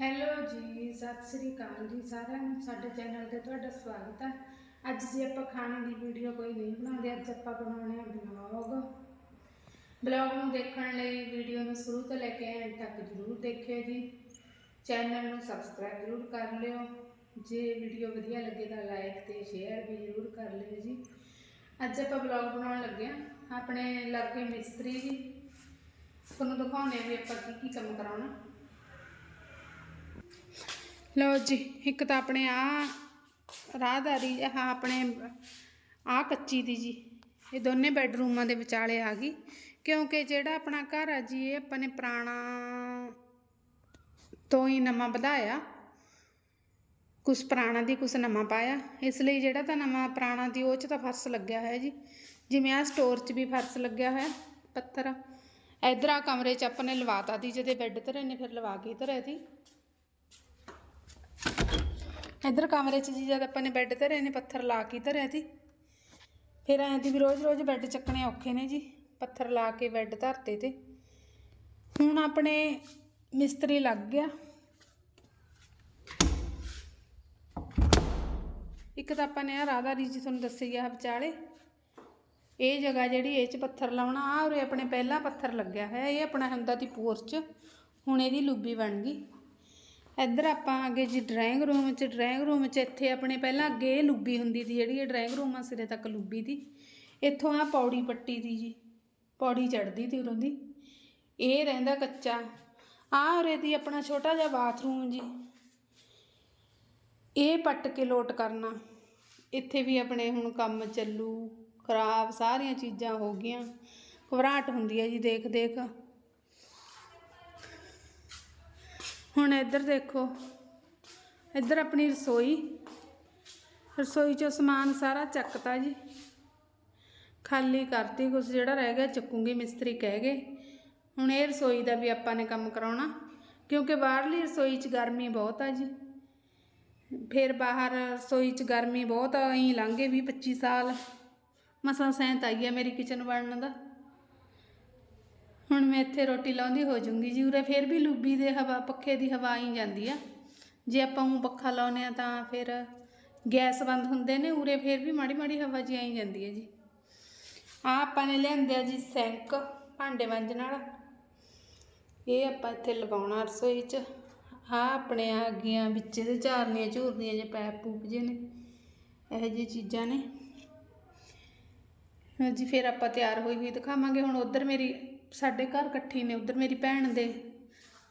Hello ਜੀ, ਸਤਿ ਸ੍ਰੀ ਅਕਾਲ ਜੀ ਸਾਰਿਆਂ ਨੂੰ, ਸਾਡੇ ਚੈਨਲ ਤੇ ਤੁਹਾਡਾ ਸਵਾਗਤ ਹੈ। ਅੱਜ ਜੀ ਆਪਾਂ ਖਾਣੇ ਦੀ ਵੀਡੀਓ ਕੋਈ ਨਹੀਂ ਬਣਾਉਂਦੇ, ਅੱਜ ਆਪਾਂ ਬਣਾਉਣੇ ਆ ਬਲੌਗ। ਬਲੌਗ ਨੂੰ ਦੇਖਣ ਲਈ ਵੀਡੀਓ ਨੂੰ ਸ਼ੁਰੂ ਤੋਂ ਲੈ ਕੇ ਐਂਡ ਤੱਕ ਜ਼ਰੂਰ ਦੇਖਿਓ ਜੀ। ਚੈਨਲ ਨੂੰ ਸਬਸਕ੍ਰਾਈਬ ਜ਼ਰੂਰ ਕਰ ਲਿਓ। ਜੇ ਵੀਡੀਓ ਵਧੀਆ ਲੱਗੇ ਤਾਂ ਲਾਈਕ ਤੇ ਸ਼ੇਅਰ ਵੀ ਜ਼ਰੂਰ ਕਰ ਲਿਓ ਜੀ। ਅੱਜ ਆਪਾਂ ਬਲੌਗ ਬਣਾਉਣ ਲੱਗੇ ਆ ਆਪਣੇ ਲਾਗੇ ਮਿਸਤਰੀ ਜੀ। ਤੁਹਾਨੂੰ ਦਿਖਾਉਣੇ ਆ ਵੀ ਆਪਾਂ ਕੀ ਕੀ ਕੰਮ ਕਰਾਉਣਾ। ਲਓ ਜੀ, ਇੱਕ ਤਾਂ ਆਪਣੇ ਆ ਰਾਹਦਾਰੀ ਆਹ ਆਪਣੇ ਆ ਕੱਚੀ ਦੀ ਜੀ। ਇਹ ਦੋਨੇ ਬੈੱਡਰੂਮਾਂ ਦੇ ਵਿਚਾਲੇ ਆ ਗਈ। ਕਿਉਂਕਿ ਜਿਹੜਾ ਆਪਣਾ ਘਰ ਆ ਜੀ, ਇਹ ਆਪਾਂ ਨੇ ਪੁਰਾਣਾ ਤੋਂ ਹੀ ਨਵਾਂ ਵਧਾਇਆ। ਕੁਛ ਪੁਰਾਣਾ ਦੀ, ਕੁਛ ਨਵਾਂ ਪਾਇਆ। ਇਸ ਲਈ ਜਿਹੜਾ ਤਾਂ ਨਵਾਂ ਪੁਰਾਣਾ ਦੀ, ਉਹ 'ਚ ਤਾਂ ਫਰਸ਼ ਲੱਗਿਆ ਹੋਇਆ ਜੀ। ਜਿਵੇਂ ਆ ਸਟੋਰ 'ਚ ਵੀ ਫਰਸ਼ ਲੱਗਿਆ ਹੋਇਆ, ਪੱਥਰ। ਇਧਰ ਆ ਕਮਰੇ 'ਚ ਆਪਾਂ ਨੇ ਲਵਾਤਾ ਦੀ, ਜਿਹਦੇ ਬੈੱਡ ਧਰੇ ਨੇ, ਫਿਰ ਲਵਾ ਕੇ ਧਰਿਆ ਸੀ ਇੱਧਰ ਕਮਰੇ 'ਚ ਜੀ ਜਦ ਆਪਾਂ ਨੇ ਬੈੱਡ ਧਰਿਆ ਨੇ, ਪੱਥਰ ਲਾ ਕੇ ਧਰਿਆ ਸੀ। ਫਿਰ ਐਂ ਦੀ ਵੀ ਰੋਜ਼-ਰੋਜ਼ ਬੈੱਡ ਚੱਕਣੇ ਔਖੇ ਨੇ ਜੀ, ਪੱਥਰ ਲਾ ਕੇ ਬੈੱਡ ਧਰਤੇ ਤੇ। ਹੁਣ ਆਪਣੇ ਮਿਸਤਰੀ ਲੱਗ ਗਿਆ। ਇੱਕ ਤਾਂ ਆਪਾਂ ਨੇ ਆ ਰਾਧਾ ਜੀ ਤੁਹਾਨੂੰ ਦੱਸੀ ਆ ਵਿਚਾਲੇ। ਇਹ ਜਗ੍ਹਾ ਜਿਹੜੀ ਇਹ ਚ ਪੱਥਰ ਲਾਉਣਾ ਆ ਉਰੇ ਆਪਣੇ ਪਹਿਲਾ ਪੱਥਰ ਲੱਗਿਆ ਹੋਇਆ, ਇਹ ਆਪਣਾ ਹੁੰਦਾ ਦੀ ਪੋਰਚ ਹੁਣ ਇਹਦੀ ਲੂਬੀ ਬਣ ਗਈ। ਇੱਧਰ ਆਪਾਂ ਆ ਗਏ ਜੀ ਡਰਾਇੰਗ ਰੂਮ 'ਚ ਡਰਾਇੰਗ ਰੂਮ 'ਚ ਇੱਥੇ ਆਪਣੇ ਪਹਿਲਾਂ ਅੱਗੇ ਇਹ ਲੁੱਬੀ ਹੁੰਦੀ ਸੀ, ਜਿਹੜੀ ਇਹ ਡਰਾਇੰਗ ਰੂਮ ਆ ਸਿਰੇ ਤੱਕ ਲੁੱਬੀ ਦੀ। ਇੱਥੋਂ ਆ ਪੌੜੀ ਪੱਟੀ ਦੀ ਜੀ, ਪੌੜੀ ਚੜਦੀ ਤੀ ਉਰੋਂ ਦੀ। ਇਹ ਰਹਿੰਦਾ ਕੱਚਾ। ਆ ਉਰੇ ਦੀ ਆਪਣਾ ਛੋਟਾ ਜਿਹਾ ਬਾਥਰੂਮ ਜੀ। ਇਹ ਪੱਟ ਕੇ ਲੋਟ ਕਰਨਾ। ਇੱਥੇ ਵੀ ਆਪਣੇ ਹੁਣ ਕੰਮ ਚੱਲੂ, ਖਰਾਬ ਸਾਰੀਆਂ ਚੀਜ਼ਾਂ ਹੋ ਗਈਆਂ। ਘਬਰਾਹਟ ਹੁੰਦੀ ਹੈ ਜੀ ਦੇਖ ਦੇਖ ਹੁਣ ਇੱਧਰ ਦੇਖੋ। ਇੱਧਰ ਆਪਣੀ ਰਸੋਈ। ਰਸੋਈ ਚੋਂ ਸਮਾਨ ਸਾਰਾ ਚੱਕਤਾ ਜੀ। ਖਾਲੀ ਕਰਤੀ, ਕੁਛ ਜਿਹੜਾ ਰਹਿ ਗਿਆ ਚੱਕੂਗੀ, ਮਿਸਤਰੀ ਕਹਿ ਗਏ। ਹੁਣ ਇਹ ਰਸੋਈ ਦਾ ਵੀ ਆਪਾਂ ਨੇ ਕੰਮ ਕਰਾਉਣਾ, ਕਿਉਂਕਿ ਬਾਹਰਲੀ ਰਸੋਈ 'ਚ ਗਰਮੀ ਬਹੁਤ ਆ ਜੀ। ਫਿਰ ਬਾਹਰ ਰਸੋਈ 'ਚ ਗਰਮੀ ਬਹੁਤ ਆ ਅਸੀਂ ਲੰਘੇ ਵੀ 25 ਸਾਲ। ਮਸਾਂ ਸੈਂਤ ਆਈ ਆ ਮੇਰੀ ਕਿਚਨ ਬਣਨ ਦਾ। ਹੁਣ ਮੈਂ ਇੱਥੇ ਰੋਟੀ ਲਾਉਂਦੀ ਹੋ ਜੂੰਗੀ ਜੀ ਉਰੇ ਫਿਰ ਵੀ ਲੂਬੀ ਦੇ ਹਵਾ, ਪੱਖੇ ਦੀ ਹਵਾ ਆਈ ਜਾਂਦੀ ਆ। ਜੇ ਆਪਾਂ ਉਹ ਪੱਖਾ ਲਾਉਨੇ ਆ ਤਾਂ ਫਿਰ ਗੈਸ ਬੰਦ ਹੁੰਦੇ ਨੇ, ਉਰੇ ਫਿਰ ਵੀ ਮਾੜੀ ਮਾੜੀ ਹਵਾ ਜੀ ਆਈ ਜਾਂਦੀ ਹੈ ਜੀ। ਆ ਆਪਾਂ ਨੇ ਲਿਆਂਦੇ ਆ ਜੀ ਸੈਂਕ, ਭਾਂਡੇ ਮਾਂਜਣ ਵਾਲਾ। ਇਹ ਆਪਾਂ ਇੱਥੇ ਲਗਾਉਣਾ ਰਸੋਈ 'ਚ। ਆ ਆਪਣੇ ਆ ਗਈਆਂ ਵਿੱਚ ਦੇ ਝਾਰਨੀਆਂ ਝੂਰਨੀਆਂ ਜੇ ਪੈਪ ਪੂਪ ਜੇ ਨੇ, ਇਹੋ ਜਿਹੀ ਚੀਜ਼ਾਂ ਨੇ। ਹਾਂ ਜੀ ਫਿਰ ਆਪਾਂ ਤਿਆਰ ਹੋਈ ਹੋਈ ਦਿਖਾਵਾਂਗੇ। ਹੁਣ ਉਧਰ ਮੇਰੀ ਸਾਡੇ ਘਰ ਇਕੱਠੀ ਨੇ, ਉੱਧਰ ਮੇਰੀ ਭੈਣ ਦੇ।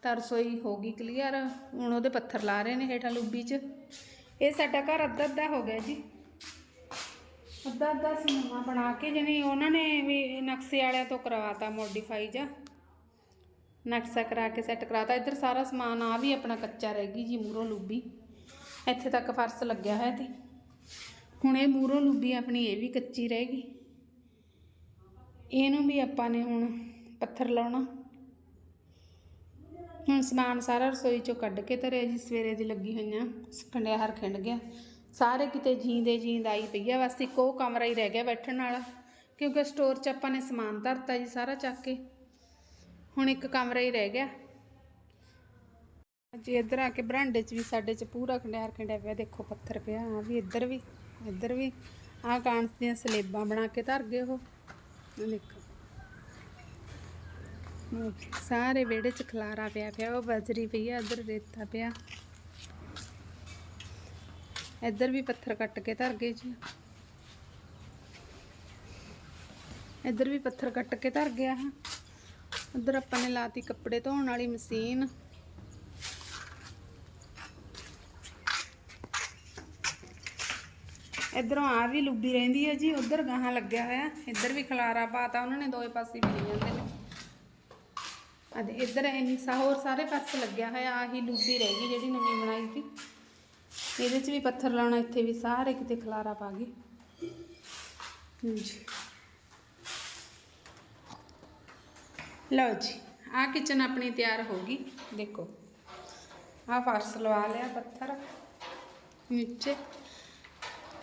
ਤਾਂ ਰਸੋਈ ਹੋ ਗਈ ਕਲੀਅਰ ਹੁਣ ਉਹਦੇ ਪੱਥਰ ਲਾ ਰਹੇ ਨੇ ਹੇਠਾਂ ਲੁੱਬੀ 'ਚ। ਇਹ ਸਾਡਾ ਘਰ ਅੱਧਾ ਅੱਧਾ ਹੋ ਗਿਆ ਜੀ। ਅੱਧਾ ਅੱਧਾ ਸੀ ਬਣਾ ਕੇ ਜਾਣੀ ਉਹਨਾਂ ਨੇ ਵੀ ਨਕਸ਼ੇ ਵਾਲਿਆਂ ਤੋਂ ਕਰਵਾਤਾ ਮੋਡੀਫਾਈ ਜਾਂ ਨਕਸ਼ਾ ਕਰਾ ਕੇ ਸੈੱਟ ਕਰਾਤਾ। ਇੱਧਰ ਸਾਰਾ ਸਮਾਨ ਆ ਵੀ ਆਪਣਾ ਕੱਚਾ ਰਹਿ ਗਈ ਜੀ ਮੂਰੋਂ ਲੁੱਬੀ। ਇੱਥੇ ਤੱਕ ਫਰਸ਼ ਲੱਗਿਆ ਹੋਇਆ ਤੇ ਹੁਣ ਇਹ ਮੂਰੋਂ ਲੁੱਬੀ ਆਪਣੀ ਇਹ ਵੀ ਕੱਚੀ ਰਹਿ ਗਈ। ਇਹਨੂੰ ਵੀ ਆਪਾਂ ਨੇ ਹੁਣ ਪੱਥਰ ਲਾਉਣਾ। ਹੁਣ ਸਮਾਨ ਸਾਰਾ ਰਸੋਈ ਚੋਂ ਕੱਢ ਕੇ ਧਰਿਆ ਜੀ, ਸਵੇਰੇ ਦੀ ਲੱਗੀ ਹੋਈਆਂ ਖੰਡਿਆਰ ਖਿੰਡ ਗਿਆ। ਸਾਰੇ ਕਿਤੇ ਜੀਂਦੇ ਜੀਂਦ ਆਈ ਪਈ ਆ, ਬਸ ਇੱਕ ਉਹ ਕਮਰਾ ਹੀ ਰਹਿ ਗਿਆ ਬੈਠਣ ਵਾਲਾ, ਕਿਉਂਕਿ ਸਟੋਰ 'ਚ ਆਪਾਂ ਨੇ ਸਮਾਨ ਧਰਤਾ ਜੀ ਸਾਰਾ ਚੱਕ ਕੇ। ਹੁਣ ਇੱਕ ਕਮਰਾ ਹੀ ਰਹਿ ਗਿਆ। ਜੀ ਇੱਧਰ ਆ ਕੇ ਬਰਾਂਡੇ 'ਚ ਵੀ ਸਾਡੇ 'ਚ ਪੂਰਾ ਖੰਡਿਆਰ ਖਿੰਡਿਆ ਪਿਆ, ਦੇਖੋ ਪੱਥਰ ਪਿਆ ਆ ਵੀ ਇੱਧਰ ਵੀ ਇੱਧਰ ਵੀ। ਆਹ ਕਾਂਸ ਦੀਆਂ ਸਲੇਬਾਂ ਬਣਾ ਕੇ ਧਰ ਗਏ ਉਹ। ਆਹ ਦੇਖੋ। ਸਾਰੇ ਵਿਹੜੇ 'ਚ ਖਲਾਰਾ ਪਿਆ ਪਿਆ, ਉਹ ਬਜਰੀ ਪਈ ਆ, ਇੱਧਰ ਰੇਤਾ ਪਿਆ। ਇੱਧਰ ਵੀ ਪੱਥਰ ਕੱਟ ਕੇ ਧਰ ਗਏ ਜੀ। ਇੱਧਰ ਵੀ ਪੱਥਰ ਕੱਟ ਕੇ ਧਰ ਗਿਆ ਹੈ। ਉੱਧਰ ਆਪਾਂ ਨੇ ਲਾਤੀ ਕੱਪੜੇ ਧੋਣ ਵਾਲੀ ਮਸ਼ੀਨ। ਇੱਧਰੋਂ ਆ ਵੀ ਲੁੱਬੀ ਰਹਿੰਦੀ ਹੈ ਜੀ, ਉੱਧਰ ਗਾਹਾਂ ਲੱਗਿਆ ਹੋਇਆ। ਇੱਧਰ ਵੀ ਖਲਾਰਾ ਪਾਤਾ, ਉਹਨਾਂ ਨੇ ਦੋਏ ਪਾਸੇ ਮਿਲ ਜਾਂਦੇ। ਨੇ ਅਤੇ ਇੱਧਰ ਇੰਨੀ ਸਾ, ਹੋਰ ਸਾਰੇ ਪਾਸੇ ਲੱਗਿਆ ਹੋਇਆ, ਆਹੀ ਲੁੱਬੀ ਰਹਿ ਗਈ ਜਿਹੜੀ ਨਵੀਂ ਬਣਾਈ ਸੀ। ਇਹਦੇ 'ਚ ਵੀ ਪੱਥਰ ਲਾਉਣਾ, ਇੱਥੇ ਵੀ ਸਾਰੇ ਕਿਤੇ ਖਲਾਰਾ ਪਾ ਗਈ ਹਾਂਜੀ ਲਓ ਜੀ ਆ ਕਿਚਨ ਆਪਣੀ ਤਿਆਰ ਹੋ ਗਈ। ਦੇਖੋ ਆ ਫਰਸ਼ ਲਵਾ ਲਿਆ ਪੱਥਰ, ਨੀਚੇ।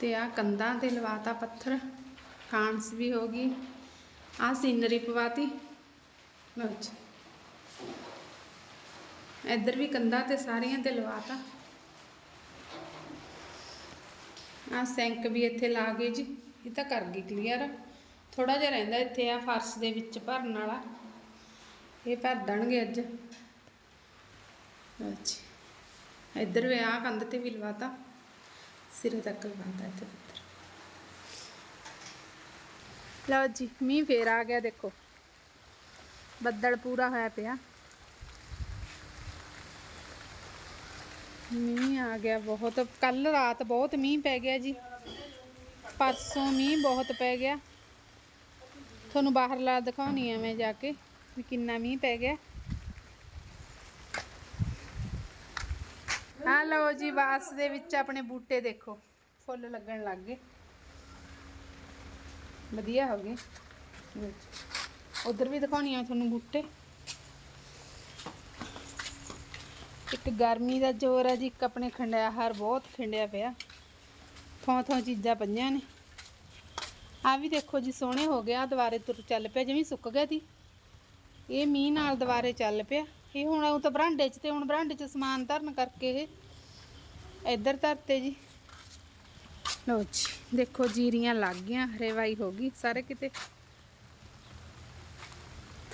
ਤੇ ਆ ਕੰਧਾਂ ਤੇ ਲਵਾਤਾ ਪੱਥਰ ਕਾਂਸ ਵੀ ਹੋ ਗਈ। ਆ ਸੀਨਰੀ ਪਵਾਤੀ। ਲਓ ਜੀ। ਇੱਧਰ ਵੀ ਕੰਧਾਂ ਤੇ ਸਾਰੀਆਂ ਤੇ ਲਵਾਤਾ। ਆ ਸਿੰਕ ਵੀ ਇੱਥੇ ਲਾ ਗਏ ਜੀ, ਇਹ ਤਾਂ ਕਰ ਗਈ ਕਲੀਅਰ ਥੋੜਾ ਜਿਹਾ ਰਹਿੰਦਾ ਇੱਥੇ ਆ ਫਰਸ਼ ਦੇ ਵਿੱਚ ਭਰਨ ਵਾਲਾ। ਇਹ ਭਰ ਦੇਣਗੇ ਅੱਜ। ਅੱਛਾ ਇੱਧਰ ਵੀ ਆ ਕੰਧ ਤੇ ਵੀ ਲਵਾਤਾ। ਸਿਰੇ ਤੱਕ ਲਵਾਤਾ ਇੱਥੇ ਲਓ ਜੀ, ਮੀਂਹ ਫੇਰ ਆ ਗਿਆ ਦੇਖੋ। ਬੱਦਲ ਪੂਰਾ ਹੋਇਆ ਪਿਆ। ਮੀਂਹ ਆ ਗਿਆ ਬਹੁਤ। ਕੱਲ ਰਾਤ ਬਹੁਤ ਮੀਂਹ ਪੈ ਗਿਆ ਜੀ। ਪਰਸੋਂ ਮੀਂਹ ਬਹੁਤ ਪੈ ਗਿਆ। ਤੁਹਾਨੂੰ ਬਾਹਰਲਾ ਦਿਖਾਉਣੀ ਆ ਮੈਂ ਜਾ ਕੇ ਵੀ ਕਿੰਨਾ ਮੀਂਹ ਪੈ ਗਿਆ। ਆ ਲਓ ਜੀ ਵਾਸ ਦੇ ਵਿੱਚ ਆਪਣੇ ਬੂਟੇ ਦੇਖੋ। ਫੁੱਲ ਲੱਗਣ ਲੱਗ ਗਏ। ਵਧੀਆ ਹੋ ਗਏ। ਉਧਰ ਵੀ ਦਿਖਾਉਣੀ ਆ ਤੁਹਾਨੂੰ ਬੂਟੇ। ਇੱਕ ਗਰਮੀ ਦਾ ਜ਼ੋਰ ਹੈ ਜੀ, ਇੱਕ ਆਪਣੇ ਖੰਡਿਆ ਹਾਰ ਬਹੁਤ ਖਿੰਡਿਆ ਪਿਆ। ਥੋਂ ਥੋਂ ਚੀਜ਼ਾਂ ਪਈਆਂ ਨੇ। ਆ ਵੀ ਦੇਖੋ ਜੀ, ਸੋਹਣੇ ਹੋ ਗਿਆ ਦੁਬਾਰੇ ਤੁਰ ਚੱਲ ਪਿਆ, ਜਿਵੇਂ ਸੁੱਕ ਗਿਆ ਸੀ। ਇਹ ਮੀਂਹ ਨਾਲ ਦੁਬਾਰੇ ਚੱਲ ਪਿਆ। ਇਹ ਹੁਣ ਉਹ ਤਾਂ ਬਰਾਂਡੇ 'ਚ ਤੇ ਹੁਣ ਬਰਾਂਡੇ 'ਚ ਸਮਾਨ ਧਰਨ ਕਰਕੇ ਇਹ ਇੱਧਰ ਧਰਤੇ ਜੀ। ਲਓ ਜੀ, ਦੇਖੋ ਜੀਰੀਆਂ ਲੱਗ ਗਈਆਂ ਹਰੇਵਾਈ ਹੋ ਗਈ, ਸਾਰੇ ਕਿਤੇ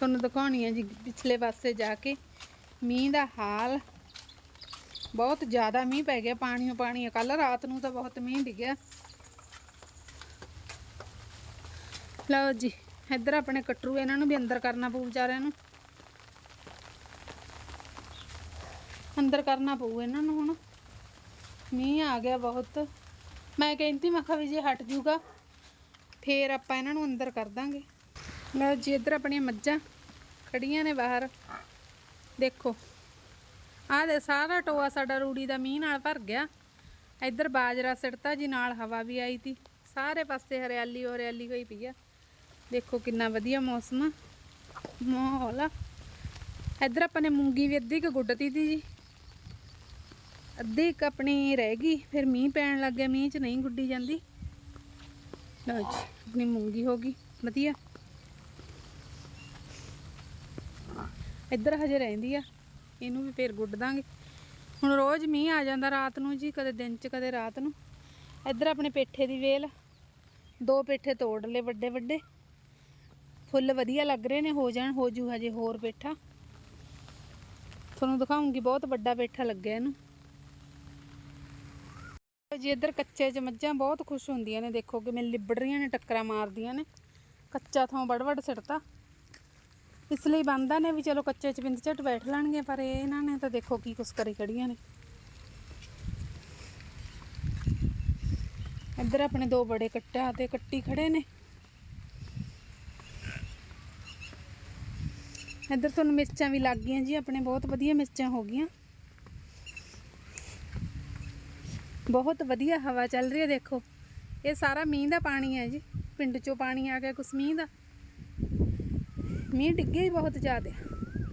ਤੁਹਾਨੂੰ ਦਿਖਾਉਣੀ ਹੈ ਜੀ ਪਿਛਲੇ ਪਾਸੇ ਜਾ ਕੇ। ਮੀਂਹ ਦਾ ਹਾਲ ਬਹੁਤ ਜ਼ਿਆਦਾ ਮੀਂਹ ਪੈ ਗਿਆ ਪਾਣੀਓ ਪਾਣੀ ਕੱਲ ਰਾਤ ਨੂੰ ਤਾਂ ਬਹੁਤ ਮੀਂਹ ਡਿੱਗਿਆ। ਲਓ ਜੀ, ਇੱਧਰ ਆਪਣੇ ਕਟਰੂ, ਇਹਨਾਂ ਨੂੰ ਵੀ ਅੰਦਰ ਕਰਨਾ ਪਊ ਵਿਚਾਰਿਆਂ ਨੂੰ। ਅੰਦਰ ਕਰਨਾ ਪਊ ਇਹਨਾਂ ਨੂੰ ਹੁਣ। ਮੀਂਹ ਆ ਗਿਆ ਬਹੁਤ। ਮੈਂ ਕਹਿੰਦੀ, ਮੈਂ ਕਿਹਾ ਵੀ ਜੇ ਹਟ ਜੂਗਾ, ਫੇਰ ਆਪਾਂ ਇਹਨਾਂ ਨੂੰ ਅੰਦਰ ਕਰ ਦਾਂਗੇ। ਲਓ ਜੀ, ਇੱਧਰ ਆਪਣੀਆਂ ਮੱਝਾਂ ਖੜੀਆਂ ਨੇ ਬਾਹਰ। ਦੇਖੋ, ਆਹ ਦੇ ਸਾਰਾ ਟੋਆ ਸਾਡਾ ਰੂੜੀ ਦਾ ਮੀਂਹ ਨਾਲ ਭਰ ਗਿਆ। ਇੱਧਰ ਬਾਜਰਾ ਸਿੜਤਾ ਜੀ, ਨਾਲ ਹਵਾ ਵੀ ਆਈ ਤੀ। ਸਾਰੇ ਪਾਸੇ ਹਰਿਆਲੀ ਹੋ ਹਰਿਆਲੀ ਹੋਈ ਪਈ ਆ। ਦੇਖੋ ਕਿੰਨਾ ਵਧੀਆ ਮੌਸਮ ਆ। ਮਾਹੌਲ ਆ। ਇੱਧਰ ਆਪਾਂ ਨੇ ਮੂੰਗੀ ਵੀ ਅੱਧੀ ਕੁ ਗੁੱਡਤੀ ਤੀ ਜੀ। ਅੱਧੀ ਕੁ ਆਪਣੀ ਰਹਿ ਗਈ, ਫਿਰ ਮੀਂਹ ਪੈਣ ਲੱਗ ਗਿਆ। ਮੀਂਹ 'ਚ ਨਹੀਂ ਗੁੱਡੀ ਜਾਂਦੀ। ਲਓ ਜੀ, ਆਪਣੀ ਮੂੰਗੀ ਹੋ ਗਈ। ਵਧੀਆ। ਇੱਧਰ ਹਜੇ ਰਹਿੰਦੀ ਆ, ਇਹਨੂੰ ਵੀ ਫੇਰ ਗੁੱਡ ਦਾਂਗੇ। ਹੁਣ ਰੋਜ਼ ਮੀਂਹ ਆ ਜਾਂਦਾ ਰਾਤ ਨੂੰ ਜੀ, ਕਦੇ ਦਿਨ 'ਚ, ਕਦੇ ਰਾਤ ਨੂੰ। ਇੱਧਰ ਆਪਣੇ ਪੇਠੇ ਦੀ ਵੇਲ, ਦੋ ਪੇਠੇ ਤੋੜ ਲਏ ਵੱਡੇ ਵੱਡੇ। ਫੁੱਲ ਵਧੀਆ ਲੱਗ ਰਹੇ ਨੇ, ਹੋ ਜਾਣ, ਹੋ ਜੂ ਹਜੇ ਹੋਰ ਪੇਠਾ। ਤੁਹਾਨੂੰ ਦਿਖਾਉਂਗੀ, ਬਹੁਤ ਵੱਡਾ ਪੇਠਾ ਲੱਗਿਆ ਇਹਨੂੰ। ਜੀ, ਇੱਧਰ ਕੱਚੇ ਚ ਮੱਝਾਂ ਬਹੁਤ ਖੁਸ਼ ਹੁੰਦੀਆਂ ਨੇ ਦੇਖੋ ਕਿਵੇਂ ਲਿਬੜ ਰਹੀਆਂ ਨੇ, ਟੱਕਰਾਂ ਮਾਰਦੀਆਂ ਨੇ। ਕੱਚਾ ਥਾਂ ਵੜ ਵੜ ਸਿੱਟਤਾ। ਇਸ ਲਈ ਬੰਦਾ ਨੇ ਵੀ ਚਲੋ ਕੱਚੇ ਚ ਬਿੰਦ ਝਟ ਬੈਠ ਲੈਣਗੇ, ਪਰ ਇਹ ਇਹਨਾਂ ਨੇ ਤਾਂ ਦੇਖੋ ਕੀ ਕੁਛ ਕਰੀ ਖੜੀਆਂ ਨੇ। ਇੱਧਰ ਆਪਣੇ ਦੋ ਬੜੇ ਕੱਟਾ ਤੇ ਕੱਟੀ ਖੜੇ ਨੇ। ਇੱਧਰ ਤੁਹਾਨੂੰ ਮਿਰਚਾਂ ਵੀ ਲੱਗ ਗਈਆਂ ਜੀ, ਆਪਣੇ ਬਹੁਤ ਵਧੀਆ ਮਿਰਚਾਂ ਹੋ ਗਈਆਂ। ਬਹੁਤ ਵਧੀਆ ਹਵਾ ਚੱਲ ਰਹੀ ਹੈ, ਦੇਖੋ। ਇਹ ਸਾਰਾ ਮੀਂਹ ਦਾ ਪਾਣੀ ਹੈ ਜੀ, ਪਿੰਡ ਚੋਂ ਪਾਣੀ ਆ ਗਿਆ ਕੁਛ ਮੀਂਹ ਦਾ। ਮੀਂਹ ਡਿੱਗੇ ਹੀ ਬਹੁਤ ਜ਼ਿਆਦਾ।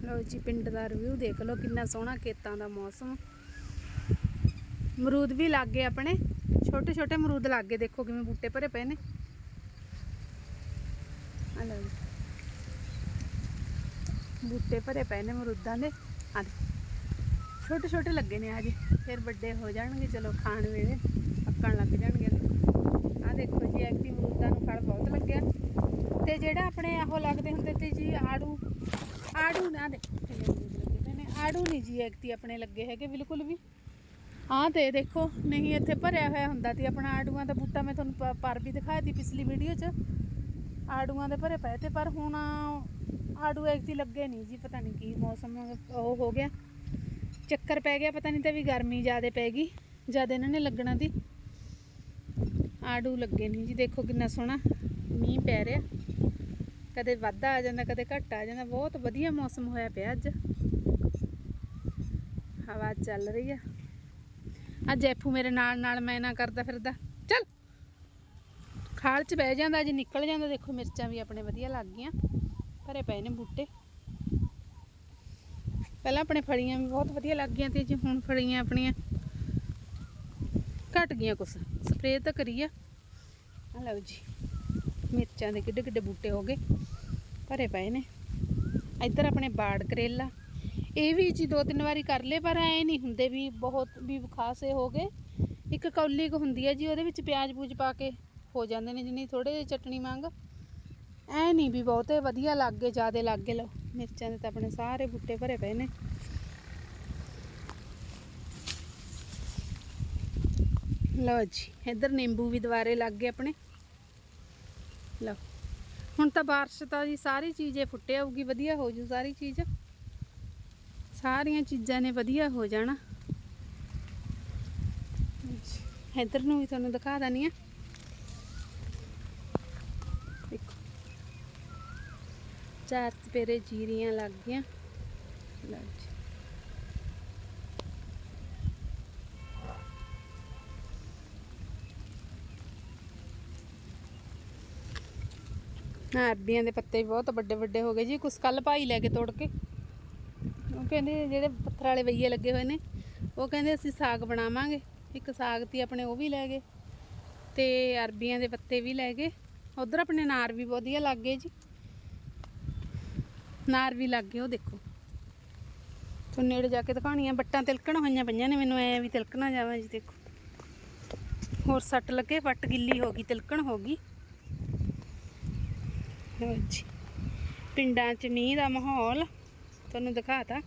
ਲਓ ਜੀ, ਪਿੰਡ ਦਾ ਰਿਵਿਊ ਦੇਖ ਲਓ, ਕਿੰਨਾ ਸੋਹਣਾ ਖੇਤਾਂ ਦਾ ਮੌਸਮ। ਅਮਰੂਦ ਵੀ ਲੱਗ ਗਏ ਆਪਣੇ ਛੋਟੇ ਛੋਟੇ ਅਮਰੂਦ ਲੱਗ ਗਏ ਦੇਖੋ ਕਿਵੇਂ ਬੂਟੇ ਭਰੇ ਪਏ ਨੇ। ਆ ਲਓ ਬੂਟੇ ਭਰੇ ਪਏ ਨੇ ਮਰੂਦਾਂ ਦੇ। ਆ ਛੋਟੇ ਛੋਟੇ ਲੱਗੇ ਨੇ ਅਜੇ ਫਿਰ ਵੱਡੇ ਹੋ ਜਾਣਗੇ, ਚਲੋ ਖਾਣ ਵੇਲੇ, ਪੱਕਣ ਲੱਗ ਜਾਣਗੇ। ਆ ਦੇਖੋ ਜੀ ਐਕਟੀ ਅਮਰੂਦਾਂ ਨੂੰ ਫਲ ਬਹੁਤ ਲੱਗਿਆ ਤੇ ਜਿਹੜਾ ਆਪਣੇ ਆਹੋ ਲੱਗਦੇ ਹੁੰਦੇ ਤੇ ਜੀ, ਆੜੂ ਆੜੂ ਨਾ ਦੇ। ਆੜੂ ਨਹੀਂ ਜੀ ਐਕਟੀ ਆਪਣੇ ਲੱਗੇ ਹੈਗੇ, ਬਿਲਕੁਲ ਵੀ। ਹਾਂ ਤੇ ਦੇਖੋ, ਨਹੀਂ ਇੱਥੇ ਭਰਿਆ ਹੋਇਆ ਹੁੰਦਾ ਤੇ ਆਪਣਾ ਆੜੂਆਂ ਦਾ ਬੂਟਾ ਮੈਂ ਤੁਹਾਨੂੰ ਪਰ ਵੀ ਦਿਖਾਇਆ ਸੀ ਪਿਛਲੀ ਵੀਡੀਓ 'ਚ। ਆੜੂਆਂ ਦੇ ਭਰੇ ਪਏ ਤੇ ਪਰ ਹੁਣ ਆੜੂ ਐਕਤੀ ਲੱਗੇ ਨਹੀਂ ਜੀ, ਪਤਾ ਨਹੀਂ ਕੀ ਮੌਸਮ ਉਹ ਹੋ ਗਿਆ। ਚੱਕਰ ਪੈ ਗਿਆ, ਪਤਾ ਨਹੀਂ ਤੇ ਵੀ ਗਰਮੀ ਜ਼ਿਆਦਾ ਪੈ ਗਈ, ਜ਼ਿਆਦਾ ਇਹਨਾਂ ਨੇ ਲੱਗਣਾ ਦੀ ਆੜੂ ਲੱਗੇ ਨਹੀਂ ਜੀ, ਦੇਖੋ ਕਿੰਨਾ ਸੋਹਣਾ। ਮੀਂਹ ਪੈ ਰਿਹਾ। ਕਦੇ ਵਾਧਾ ਆ ਜਾਂਦਾ, ਕਦੇ ਘੱਟ ਆ ਜਾਂਦਾ। ਬਹੁਤ ਵਧੀਆ ਮੌਸਮ ਹੋਇਆ ਪਿਆ ਅੱਜ। ਹਵਾ ਚੱਲ ਰਹੀ ਆ। ਆ ਜੈਫੂ ਮੇਰੇ ਨਾਲ ਨਾਲ ਮੈਂ ਨਾ ਕਰਦਾ ਫਿਰਦਾ। ਚੱਲ। ਖਾਲ ਚ ਬਹਿ ਜਾਂਦਾ, ਅੱਜ ਨਿਕਲ ਜਾਂਦਾ। ਦੇਖੋ ਮਿਰਚਾਂ ਵੀ ਆਪਣੇ ਵਧੀਆ ਲੱਗ ਗਈਆਂ। ਭਰੇ ਪਏ ਨੇ ਬੂਟੇ। ਪਹਿਲਾਂ ਆਪਣੇ ਫਲੀਆਂ ਵੀ ਬਹੁਤ ਵਧੀਆ ਲੱਗ ਗਈਆਂ ਤੇ ਜੀ ਹੁਣ ਫਲੀਆਂ ਆਪਣੀਆਂ ਘਟ ਗਈਆਂ ਕੁਛ। ਸਪਰੇਅ ਤਾਂ ਕਰੀ ਆ। ਆ ਲਓ ਜੀ। ਮਿਰਚਾਂ ਦੇ ਕਿੱਡੇ ਕਿੱਡੇ ਬੂਟੇ ਹੋ ਗਏ, ਭਰੇ ਪਏ ਨੇ। ਇੱਧਰ ਆਪਣੇ ਬਾੜ ਕਰੇਲਾ, ਇਹ ਵੀ ਜੀ ਦੋ ਤਿੰਨ ਵਾਰੀ ਕਰ ਲਏ, ਪਰ ਐ ਨਹੀਂ ਹੁੰਦੇ ਵੀ ਬਹੁਤ ਵੀ ਖਾਸੇ ਹੋ ਗਏ। ਇੱਕ ਕੌਲੀ ਕੁ ਹੁੰਦੀ ਹੈ ਜੀ, ਉਹਦੇ ਵਿੱਚ ਪਿਆਜ਼ ਪੂਜ ਪਾ ਕੇ ਹੋ ਜਾਂਦੇ ਨੇ ਜਿੰਨੀ ਥੋੜੇ ਜਿਹੇ ਚਟਣੀ ਮੰਗ ਐ ਨਹੀਂ ਵੀ ਬਹੁਤੇ ਵਧੀਆ ਲੱਗ ਗਏ, ਜਿਆਦੇ ਲੱਗ ਗਏ, ਲਓ, ਮਿਰਚਾਂ ਦੇ ਤਾਂ ਆਪਣੇ ਸਾਰੇ ਬੂਟੇ ਭਰੇ ਪਏ ਨੇ। ਲਓ ਜੀ, ਇੱਧਰ ਨਿੰਬੂ ਵੀ ਦੁਬਾਰੇ ਲੱਗ ਗਏ ਆਪਣੇ। ਲਓ ਹੁਣ ਤਾਂ ਬਾਰਿਸ਼ ਤਾਂ ਜੀ ਸਾਰੀ ਚੀਜ਼ੇ ਫੁੱਟੇ ਆਊਗੀ, ਵਧੀਆ ਹੋ ਜੂ ਸਾਰੀ ਚੀਜ਼। ਸਾਰੀਆਂ ਚੀਜ਼ਾਂ ਨੇ ਵਧੀਆ ਹੋ ਜਾਣਾ। ਇੱਧਰ ਨੂੰ ਵੀ ਤੁਹਾਨੂੰ ਦਿਖਾ ਦਨੀ ਆ ਚਾਰ ਸਪੇਰੇ ਜੀਰੀਆਂ ਲੱਗ ਗਈਆਂ। ਲਓ ਜੀ। ਹਾਂ ਅਰਬੀਆਂ ਦੇ ਪੱਤੇ ਵੀ ਬਹੁਤ ਵੱਡੇ ਵੱਡੇ ਹੋ ਗਏ ਜੀ। ਕੁਛ ਕੱਲ ਭਾਈ ਲੈ ਕੇ ਤੋੜ ਕੇ। ਉਹ ਕਹਿੰਦੇ ਜਿਹੜੇ ਪੱਥਰ ਵਾਲੇ ਵਈਏ ਲੱਗੇ ਹੋਏ ਨੇ, ਉਹ ਕਹਿੰਦੇ ਅਸੀਂ ਸਾਗ ਬਣਾਵਾਂਗੇ। ਇੱਕ ਸਾਗ ਤੀ ਆਪਣੇ ਉਹ ਵੀ ਲੈ ਗਏ ਤੇ ਅਰਬੀਆਂ ਦੇ ਪੱਤੇ ਵੀ ਲੈ ਗਏ। ਉਧਰ ਆਪਣੇ ਨਾਰ ਵੀ ਵਧੀਆ ਲੱਗ ਗਏ ਜੀ। ਨਾਰ ਵੀ ਲੱਗ ਗਏ, ਉਹ ਦੇਖੋ। ਤੁਹਾਨੂੰ ਨੇੜੇ ਜਾ ਕੇ ਦਿਖਾਉਣੀਆਂ। ਬੱਟਾਂ ਤਿਲਕਣ ਹੋਈਆਂ ਪਈਆਂ ਨੇ, ਮੈਨੂੰ ਐ ਵੀ ਤਿਲਕਣਾ ਜਾਵਾਂ ਜੀ, ਦੇਖੋ। ਹੋਰ ਸੱਟ ਲੱਗੇ ਵੱਟ ਗਿੱਲੀ ਹੋ ਗਈ, ਤਿਲਕਣ ਹੋ ਗਈ। ਲਓ ਜੀ। ਪਿੰਡਾਂ 'ਚ ਮੀਂਹ ਦਾ ਮਾਹੌਲ, ਤੁਹਾਨੂੰ ਦਿਖਾਤਾ।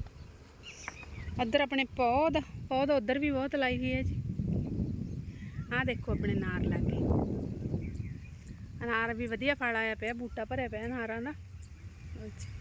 ਇੱਧਰ ਆਪਣੇ ਪੌਦ ਪੌਦ ਉਧਰ ਵੀ ਬਹੁਤ ਲਾਈ ਹੋਈ ਹੈ ਜੀ। ਆਹ ਦੇਖੋ ਆਪਣੇ ਨਾਰ ਲੱਗੇ। ਅਨਾਰ ਵੀ ਵਧੀਆ ਫਲ ਆਇਆ ਪਿਆ, ਬੂਟਾ ਭਰਿਆ ਪਿਆ ਅਨਾਰਾਂ ਦਾ। ਅੱਛਾ